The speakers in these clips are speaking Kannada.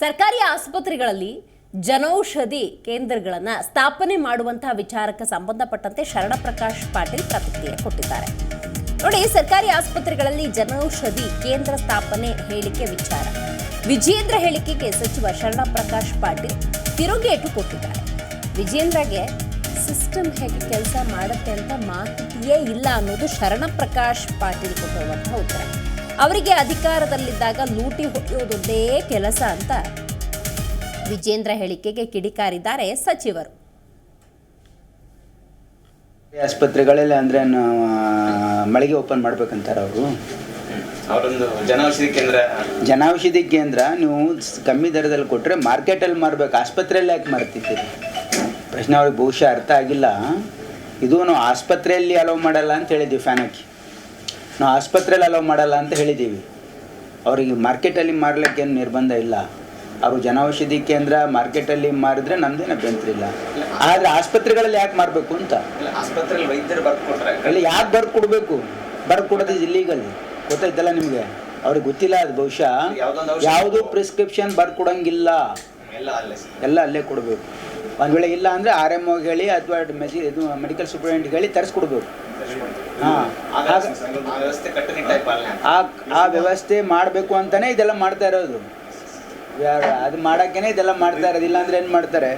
ಸರ್ಕಾರಿ ಆಸ್ಪತ್ರೆಗಳಲ್ಲಿ ಜನೌಷಧಿ ಕೇಂದ್ರಗಳನ್ನು ಸ್ಥಾಪನೆ ಮಾಡುವಂತಹ ವಿಚಾರಕ್ಕೆ ಸಂಬಂಧಪಟ್ಟಂತೆ ಶರಣ ಪ್ರಕಾಶ್ ಪಾಟೀಲ್ ಪ್ರತಿಕ್ರಿಯೆ ಕೊಟ್ಟಿದ್ದಾರೆ. ನೋಡಿ, ಸರ್ಕಾರಿ ಆಸ್ಪತ್ರೆಗಳಲ್ಲಿ ಜನೌಷಧಿ ಕೇಂದ್ರ ಸ್ಥಾಪನೆ ಹೇಳಿಕೆ ವಿಚಾರ. ವಿಜೇಂದ್ರ ಹೇಳಿಕೆಗೆ ಸಚಿವ ಶರಣ ಪ್ರಕಾಶ್ ಪಾಟೀಲ್ ತಿರುಗೇಟು ಕೊಟ್ಟಿದ್ದಾರೆ. ವಿಜೇಂದ್ರಗೆ ಸಿಸ್ಟಮ್ ಹೇಗೆ ಕೆಲಸ ಮಾಡುತ್ತೆ ಅಂತ ಮಾಹಿತಿಯೇ ಇಲ್ಲ ಅನ್ನೋದು ಶರಣ ಪ್ರಕಾಶ್ ಪಾಟೀಲ್ ಕೊಟ್ಟಿರುವಂತಹ ಉತ್ತರ. ಅವರಿಗೆ ಅಧಿಕಾರದಲ್ಲಿದ್ದಾಗ ಲೂಟಿ ಹೊಡೆಯೋದೊಂದೇ ಕೆಲಸ ಅಂತ ವಿಜೇಂದ್ರ ಹೇಳಿಕೆಗೆ ಕಿಡಿಕಾರಿದ್ದಾರೆ ಸಚಿವರು. ಆಸ್ಪತ್ರೆಗಳಲ್ಲಿ ಅಂದ್ರೆ ಮಳಿಗೆ ಓಪನ್ ಮಾಡ್ಬೇಕಂತಾರೆ ಅವರು? ಅವರೊಂದು ಜನೌಷಧಿ ಕೇಂದ್ರ. ಜನೌಷಧಿ ಕೇಂದ್ರ ನೀವು ಕಮ್ಮಿ ದರದಲ್ಲಿ ಕೊಟ್ಟರೆ ಮಾರ್ಕೆಟಲ್ಲಿ ಮಾರ್ಬೇಕು ಆಸ್ಪತ್ರೆಯಲ್ಲಿ ಯಾಕೆ ಮಾಡ್ತಿದ್ದೀರಿ ಪ್ರಶ್ನೆ ಅವ್ರಿಗೆ ಬಹುಶಃ ಅರ್ಥ ಆಗಿಲ್ಲ. ಇದು ನಾವು ಆಸ್ಪತ್ರೆಯಲ್ಲಿ ಅಲೋ ಮಾಡಲ್ಲ ಅಂತ ಹೇಳಿದ್ವಿ ಫ್ಯಾನ್ ಹಾಕಿ ನಾವು ಆಸ್ಪತ್ರೆಯಲ್ಲಿ ಅಲೋ ಮಾಡಲ್ಲ ಅಂತ ಹೇಳಿದ್ದೀವಿ. ಅವರಿಗೆ ಮಾರ್ಕೆಟಲ್ಲಿ ಮಾರ್ಲಿಕ್ಕೆ ಏನು ನಿರ್ಬಂಧ ಇಲ್ಲ. ಅವರು ಜನೌಷಧಿ ಕೇಂದ್ರ ಮಾರ್ಕೆಟಲ್ಲಿ ಮಾರಿದ್ರೆ ನಮ್ದೇನು ಅಭ್ಯಂತರ ಇಲ್ಲ. ಆದರೆ ಆಸ್ಪತ್ರೆಗಳಲ್ಲಿ ಯಾಕೆ ಮಾಡಬೇಕು ಅಂತ? ಆಸ್ಪತ್ರೆಯಲ್ಲಿ ವೈದ್ಯರು ಬರ್ಕೊಟ್ರೆ ಅಲ್ಲಿ ಯಾಕೆ ಬರ್ದು ಕೊಡಬೇಕು? ಬರ್ದು ಕೊಡೋದು ಇಲ್ಲೀಗಲ್ ಗೊತ್ತಾಯ್ತಲ್ಲ ನಿಮಗೆ? ಅವ್ರಿಗೆ ಗೊತ್ತಿಲ್ಲ ಅದು ಬಹುಶಃ. ಯಾವುದು ಪ್ರಿಸ್ಕ್ರಿಪ್ಷನ್ ಬರ್ದು ಕೊಡಂಗಿಲ್ಲ. ಎಲ್ಲ ಅಲ್ಲೇ ಎಲ್ಲ ಅಲ್ಲೇ ಕೊಡಬೇಕು. ಒಂದು ವೇಳೆ ಇಲ್ಲ ಅಂದರೆ ಆರ್ ಎಂ ಓಗೆ ಹೇಳಿ ಅಥವಾ ಮೆಸಿ ಇದು ಮೆಡಿಕಲ್ ಸೂಪರಿಂಟೆಂಟ್ಗೆ ಹೇಳಿ ತರಿಸ್ಕೊಡ್ಬೇಕು. ಹಾಂ. ಆ ವ್ಯವಸ್ಥೆ ಮಾಡಬೇಕು ಅಂತಾನೆ ಇದೆಲ್ಲ ಮಾಡ್ತಾ ಇರೋದು. ಅದು ಮಾಡೋಕ್ಕೇನೆ ಇದೆಲ್ಲ ಮಾಡ್ತಾ ಇರೋದು. ಇಲ್ಲಾಂದ್ರೆ ಏನು ಮಾಡ್ತಾರೆ?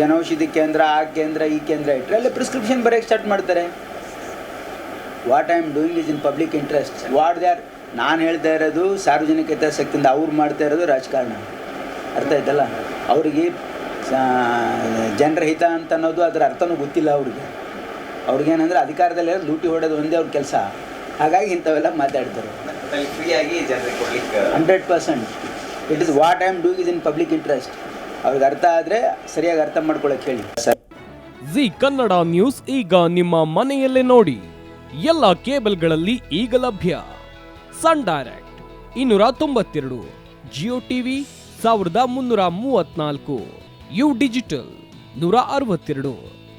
ಜನೌಷಧಿ ಕೇಂದ್ರ ಆ ಕೇಂದ್ರ ಈ ಕೇಂದ್ರ ಇಟ್ಟರೆ ಅಲ್ಲಿ ಪ್ರಿಸ್ಕ್ರಿಪ್ಷನ್ ಬರೆಯೋಕ್ಕೆ ಸ್ಟಾರ್ಟ್ ಮಾಡ್ತಾರೆ. What I am doing is in public interest what they are ನಾನು ಹೇಳ್ತಾ ಇರೋದು ಸಾರ್ವಜನಿಕ ಹಿತಾಸಕ್ತಿಯಿಂದ ಅವ್ರು ಮಾಡ್ತಾ ಇರೋದು ರಾಜಕಾರಣ. ಅರ್ಥ ಆಯ್ತಲ್ಲ? ಅವರಿಗೆ ಜನರ ಹಿತ ಅಂತ ಅನ್ನೋದು ಅದರ ಅರ್ಥನೂ ಗೊತ್ತಿಲ್ಲ ಅವ್ರಿಗೆ. ಅವ್ರಿಗೇನಂದ್ರೆ ಅಧಿಕಾರದಲ್ಲಿ ಲೂಟಿ ಹೊಡೋದು ಒಂದೇ ಅವ್ರ ಕೆಲಸ. ಹಾಗಾಗಿ ಇಂಥವೆಲ್ಲ ಮಾತಾಡ್ತಾರೆ. Hundred percent. It is what I am doing is in public interest ಅವ್ರಿಗೆ ಅರ್ಥ ಆದರೆ ಸರಿಯಾಗಿ ಅರ್ಥ ಮಾಡ್ಕೊಳಕ್ಕೆ ಹೇಳಿ. ಸರ್. ಜಿ ಕನ್ನಡ ನ್ಯೂಸ್ ಈಗ ನಿಮ್ಮ ಮನೆಯಲ್ಲೇ ನೋಡಿ. ಎಲ್ಲ ಕೇಬಲ್ಗಳಲ್ಲಿ ಈಗ ಲಭ್ಯ. ಸನ್ ಡೈರೆಕ್ಟ್ ಇನ್ನೂರ ತೊಂಬತ್ತೆರಡು ಜಿಯೋ ಟಿವಿ ಸಾವಿರದ ಮುನ್ನೂರ ಮೂವತ್ನಾಲ್ಕು ಯು ಡಿಜಿಟಲ್ ನೂರ ಅರವತ್ತೆರಡು.